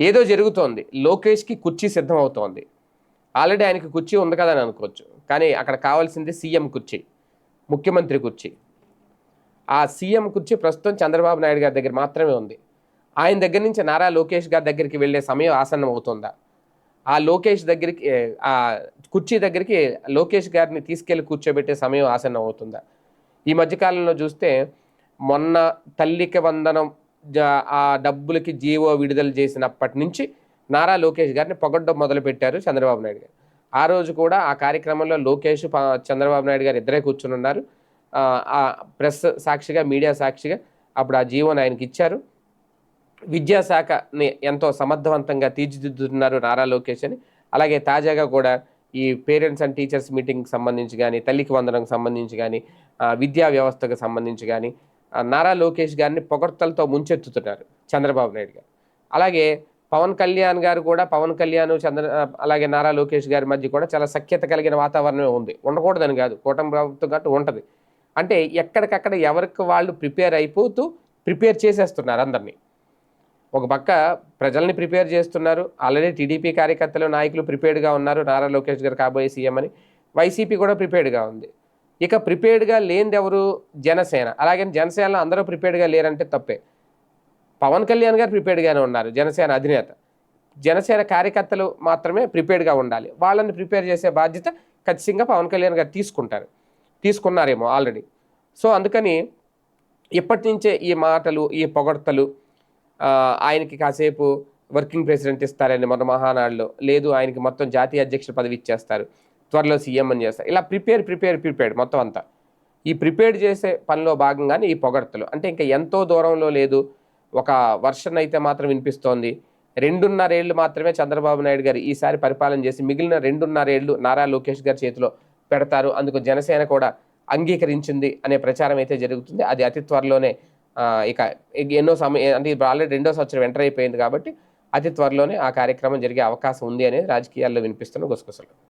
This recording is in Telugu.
ఏదో జరుగుతోంది. లోకేష్కి కుర్చీ సిద్ధం అవుతోంది ఆల్రెడీ ఆయనకి కుర్చీ ఉంది కదా అని అనుకోవచ్చు. కానీ అక్కడ కావాల్సింది సీఎం కుర్చీ ముఖ్యమంత్రి కుర్చీ. ఆ సీఎం కుర్చీ ప్రస్తుతం చంద్రబాబు నాయుడు గారి దగ్గర మాత్రమే ఉంది. ఆయన దగ్గర నుంచి నారా లోకేష్ గారి దగ్గరికి వెళ్ళే సమయం ఆసన్నం అవుతుందా? ఆ లోకేష్ దగ్గరికి ఆ కుర్చీ దగ్గరికి లోకేష్ గారిని తీసుకెళ్ళి కూర్చోబెట్టే సమయం ఆసన్నం అవుతుందా? ఈ మధ్యకాలంలో చూస్తే మొన్న తల్లికి వందనం ఆ డబ్బులకి జీవో విడుదల చేసినప్పటి నుంచి నారా లోకేష్ గారిని పొగడ్డం మొదలుపెట్టారు చంద్రబాబు నాయుడు గారు. ఆ రోజు కూడా ఆ కార్యక్రమంలో లోకేష్ చంద్రబాబు నాయుడు గారు ఇద్దరే కూర్చుని ఉన్నారు. ఆ, ప్రెస్ సాక్షిగా మీడియా సాక్షిగా అప్పుడు ఆ జీవోని ఆయనకి ఇచ్చారు. విద్యాశాఖని ఎంతో సమర్థవంతంగా తీర్చిదిద్దుతున్నారు నారా లోకేష్ అని. అలాగే తాజాగా కూడా ఈ పేరెంట్స్ అండ్ టీచర్స్ మీటింగ్కి సంబంధించి కానీ తల్లికి వందనకు సంబంధించి కానీ విద్యా వ్యవస్థకు సంబంధించి కానీ నారా లోకేష్ గారిని పొగడ్తలతో ముంచెత్తుతున్నారు చంద్రబాబు నాయుడు గారు. అలాగే పవన్ కళ్యాణ్ గారు కూడా పవన్ కళ్యాణ్ చంద్ర అలాగే నారా లోకేష్ గారి మధ్య కూడా చాలా సఖ్యత కలిగిన వాతావరణమే ఉంది. ఉండకూడదని కాదు కూటమి ప్రభుత్వం గట్టు ఉంటుంది. అంటే ఎక్కడికక్కడ ఎవరికి వాళ్ళు ప్రిపేర్ అయిపోతూ ప్రిపేర్ చేసేస్తున్నారు అందరినీ. ఒక పక్క ప్రజల్ని ప్రిపేర్ చేస్తున్నారు ఆల్రెడీ టీడీపీ కార్యకర్తలు నాయకులు ప్రిపేర్డ్గా ఉన్నారు నారా లోకేష్ గారు కాబోయే సీఎం అని. వైసీపీ కూడా ప్రిపేర్డ్గా ఉంది. ఇక ప్రిపేర్డ్గా లేనిది ఎవరు జనసేన. అలాగే జనసేనలో అందరూ ప్రిపేర్డ్గా లేరంటే తప్పే. పవన్ కళ్యాణ్ గారు ప్రిపేర్డ్గానే ఉన్నారు జనసేన అధినేత. జనసేన కార్యకర్తలు మాత్రమే ప్రిపేర్డ్గా ఉండాలి. వాళ్ళని ప్రిపేర్ చేసే బాధ్యత ఖచ్చితంగా పవన్ కళ్యాణ్ గారు తీసుకుంటారు. తీసుకున్నారేమో ఆల్రెడీ. సో అందుకని ఇప్పటి నుంచే ఈ మాటలు ఈ పొగడ్తలు ఆయనకి కాసేపు వర్కింగ్ ప్రెసిడెంట్ ఇస్తారని మొన్న మహానాడులో. లేదు ఆయనకి మొత్తం జాతీయ అధ్యక్షుల పదవి ఇచ్చేస్తారు. త్వరలో సీఎం అని చేస్తారు ఇలా ప్రిపేర్ ప్రిపేర్ ప్రిపేర్డ్ మొత్తం అంతా. ఈ ప్రిపేర్డ్ చేసే పనిలో భాగంగానే ఈ పొగడ్తలు. అంటే ఇంకా ఎంతో దూరంలో లేదు. ఒక వర్షన్ అయితే మాత్రం వినిపిస్తోంది. రెండున్నరేళ్ళు మాత్రమే చంద్రబాబు నాయుడు గారు ఈసారి పరిపాలన చేసి మిగిలిన రెండున్నరేళ్ళు నారా లోకేష్ గారి చేతిలో పెడతారు. అందుకు జనసేన కూడా అంగీకరించింది అనే ప్రచారం అయితే జరుగుతుంది. అది అతి త్వరలోనే ఇక ఎన్నో సమయం అంటే ఆల్రెడీ రెండో సంవత్సరం ఎంటర్ అయిపోయింది కాబట్టి అతి త్వరలోనే ఆ కార్యక్రమం జరిగే అవకాశం ఉంది అనేది రాజకీయాల్లో వినిపిస్తున్న గుసగుసలు.